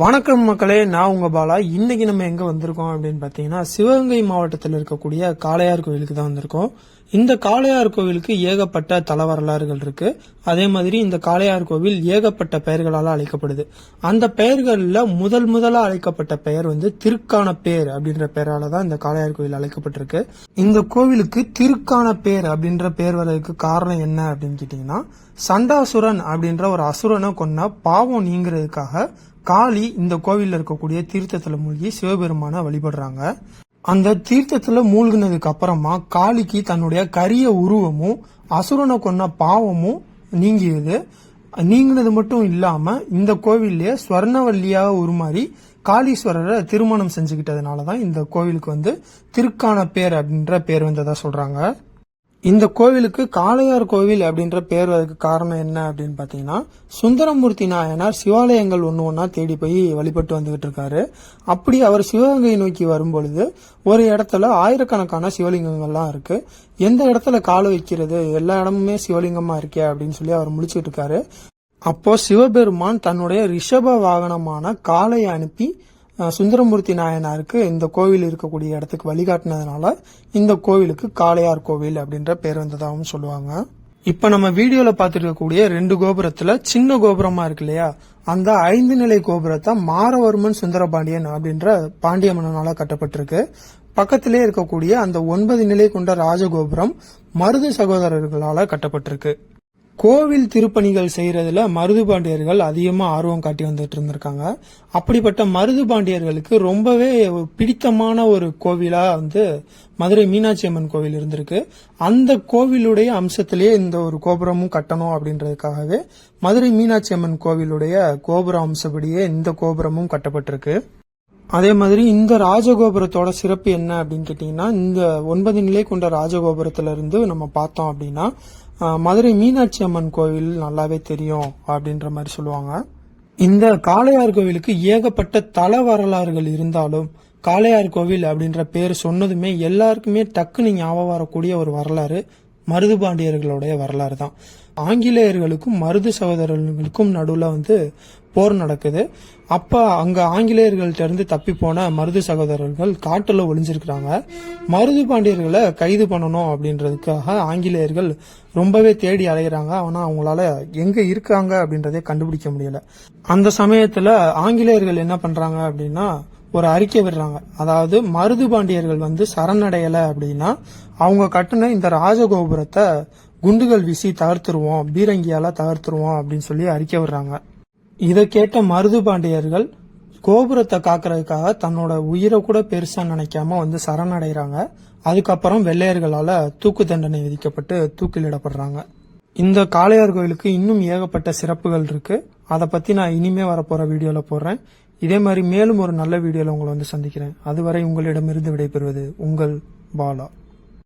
வணக்கம் மக்களே நான் உங்க பாலா. இன்னைக்கு நம்ம எங்க வந்திருக்கோம் அப்படின்னு பாத்தீங்கன்னா சிவகங்கை மாவட்டத்தில் இருக்கக்கூடிய காளையார் கோயிலுக்கு தான் வந்திருக்கோம். இந்த காளையார் கோவிலுக்கு ஏகப்பட்ட தல வரலாறுகள் இருக்கு. அதே மாதிரி இந்த காளையார் கோவில் ஏகப்பட்ட பெயர்களால் அழைக்கப்படுது. அந்த பெயர்களில் முதல் முதலாக அழைக்கப்பட்ட பெயர் வந்து திருக்கான பேர் அப்படின்ற பெயரால தான் இந்த காளையார் கோவில் அழைக்கப்பட்டிருக்கு. இந்த கோவிலுக்கு திருக்கான பேர் அப்படின்ற பேர் வர்றதுக்கு காரணம் என்ன அப்படின்னு கேட்டீங்கன்னா சண்டாசுரன் அப்படின்ற ஒரு அசுரனை கொன்ன பாவம் நீங்கிறதுக்காக காளி இந்த கோவிலில் இருக்கக்கூடிய தீர்த்தத்தில் மூழ்கி சிவபெருமான வழிபடுறாங்க. அந்த தீர்த்தத்துல மூழ்கினதுக்கு அப்புறமா காளிக்கு தன்னுடைய கரிய உருவமும் அசுரனை கொன்ன பாவமும் நீங்கியது. நீங்கினது மட்டும் இல்லாம இந்த கோவில்லையே ஸ்வர்ணவல்லியாக உருமாறி காளீஸ்வரரை திருமணம் செஞ்சுக்கிட்டதுனால தான் இந்த கோவிலுக்கு வந்து திருக்கான பேர் அப்படின்ற பேர் வந்ததா சொல்றாங்க. இந்த கோவிலுக்கு காளையார் கோவில் அப்படின்ற பேர் அதுக்கு காரணம் என்ன அப்படின்னு பார்த்தீங்கன்னா சுந்தரமூர்த்தி நாயனார் சிவாலயங்கள் ஒன்று ஒன்றா தேடி போய் வழிபட்டு வந்துகிட்டு இருக்காரு. அப்படி அவர் சிவகங்கை நோக்கி வரும்பொழுது ஒரு இடத்துல ஆயிரக்கணக்கான சிவலிங்கங்கள்லாம் இருக்கு. எந்த இடத்துல காலை வைக்கிறது? எல்லா இடமுமே சிவலிங்கமா இருக்கே அப்படின்னு சொல்லி அவர் முடிச்சுட்டு இருக்காரு. அப்போ சிவபெருமான் தன்னுடைய ரிஷப வாகனமான காளையை அனுப்பி சுந்தரமூர்த்தி நாயனாருக்கு இந்த கோவில் இருக்கக்கூடிய இடத்துக்கு வழிகாட்டினதுனால இந்த கோவிலுக்கு காளையார் கோவில் அப்படின்ற பேர் வந்ததாகவும் சொல்லுவாங்க. இப்ப நம்ம வீடியோல பார்த்துட்டு இருக்கக்கூடிய ரெண்டு கோபுரத்துல சின்ன கோபுரமா இருக்கு இல்லையா? அந்த ஐந்து நிலை கோபுரத்தை மாரவர்மன் சுந்தரபாண்டியன் அப்படின்ற பாண்டிய மன்னனால கட்டப்பட்டிருக்கு. பக்கத்திலே இருக்கக்கூடிய அந்த ஒன்பது நிலை கொண்ட ராஜகோபுரம் மருது சகோதரர்களால கட்டப்பட்டிருக்கு. கோவில் திருப்பணிகள் செய்யறதுல மருது பாண்டியர்கள் அதிகமாக ஆர்வம் காட்டி வந்துட்டு இருந்திருக்காங்க. அப்படிப்பட்ட மருது பாண்டியர்களுக்கு ரொம்பவே பிடித்தமான ஒரு கோவிலா வந்து மதுரை மீனாட்சி அம்மன் கோவில் இருந்திருக்கு. அந்த கோவிலுடைய அம்சத்திலேயே இந்த ஒரு கோபுரமும் கட்டணும் அப்படின்றதுக்காகவே மதுரை மீனாட்சி அம்மன் கோவிலுடைய கோபுர அம்சப்படியே இந்த கோபுரமும் கட்டப்பட்டிருக்கு. அதே மாதிரி இந்த ராஜகோபுரத்தோட சிறப்பு என்ன அப்படின்னு கேட்டீங்கன்னா இந்த ஒன்பது நிலை கொண்ட ராஜகோபுரத்துல இருந்து நம்ம பார்த்தோம் அப்படின்னா மதுரை மீனாட்சி அம்மன் கோவில் நல்லாவே தெரியும் அப்படின்ற மாதிரி சொல்லுவாங்க. இந்த காளையார் கோவிலுக்கு ஏகப்பட்ட தல வரலாறுகள் இருந்தாலும் காளையார் கோவில் அப்படின்ற பேர் சொன்னதுமே எல்லாருக்குமே டக்குன்னு ஞாபகம் வரக்கூடிய ஒரு வரலாறு மருது பாண்டியர்களுடைய வரலாறு தான். ஆங்கிலேயர்களுக்கும் மருது சகோதரர்களுக்கும் நடுவில் வந்து போர் நடக்குது. அப்போ அங்கே ஆங்கிலேயர்கள்ட்ட இருந்து தப்பி போன மருது சகோதரர்கள் காட்டில் ஒளிஞ்சிருக்கிறாங்க. மருது பாண்டியர்களை கைது பண்ணணும் அப்படின்றதுக்காக ஆங்கிலேயர்கள் ரொம்பவே தேடி அலைகிறாங்க ஆனால் அவங்களால எங்கே இருக்காங்க அப்படின்றதே கண்டுபிடிக்க முடியல. அந்த சமயத்தில் ஆங்கிலேயர்கள் என்ன பண்ணுறாங்க அப்படின்னா ஒரு அறிக்கை விடுறாங்க. அதாவது மருது பாண்டியர்கள் வந்து சரணடையலை அப்படின்னா அவங்க கட்டின இந்த ராஜகோபுரத்தை குண்டுகள் வீசி தகர்த்துருவோம் பீரங்கியால தகர்த்துருவோம் அப்படின்னு சொல்லி அறிக்கை விடுறாங்க. இதை கேட்ட மருது பாண்டியர்கள் கோபுரத்தை காக்கிறதுக்காக தன்னோட உயிரை கூட பெருசா நினைக்காம வந்து சரணடைகிறாங்க அதுக்கப்புறம் வெள்ளையர்களால தூக்கு தண்டனை விதிக்கப்பட்டு தூக்கிலிடப்படுறாங்க. இந்த காளையார் கோயிலுக்கு இன்னும் ஏகப்பட்ட சிறப்புகள் இருக்கு. அதை பத்தி நான் இனிமே வரப்போற வீடியோல போடுறேன். இதே மாதிரி மேலும் ஒரு நல்ல வீடியோல உங்களை வந்து சந்திக்கிறேன். அதுவரை உங்களிடமிருந்து விடைபெறுவது உங்கள் பாலா.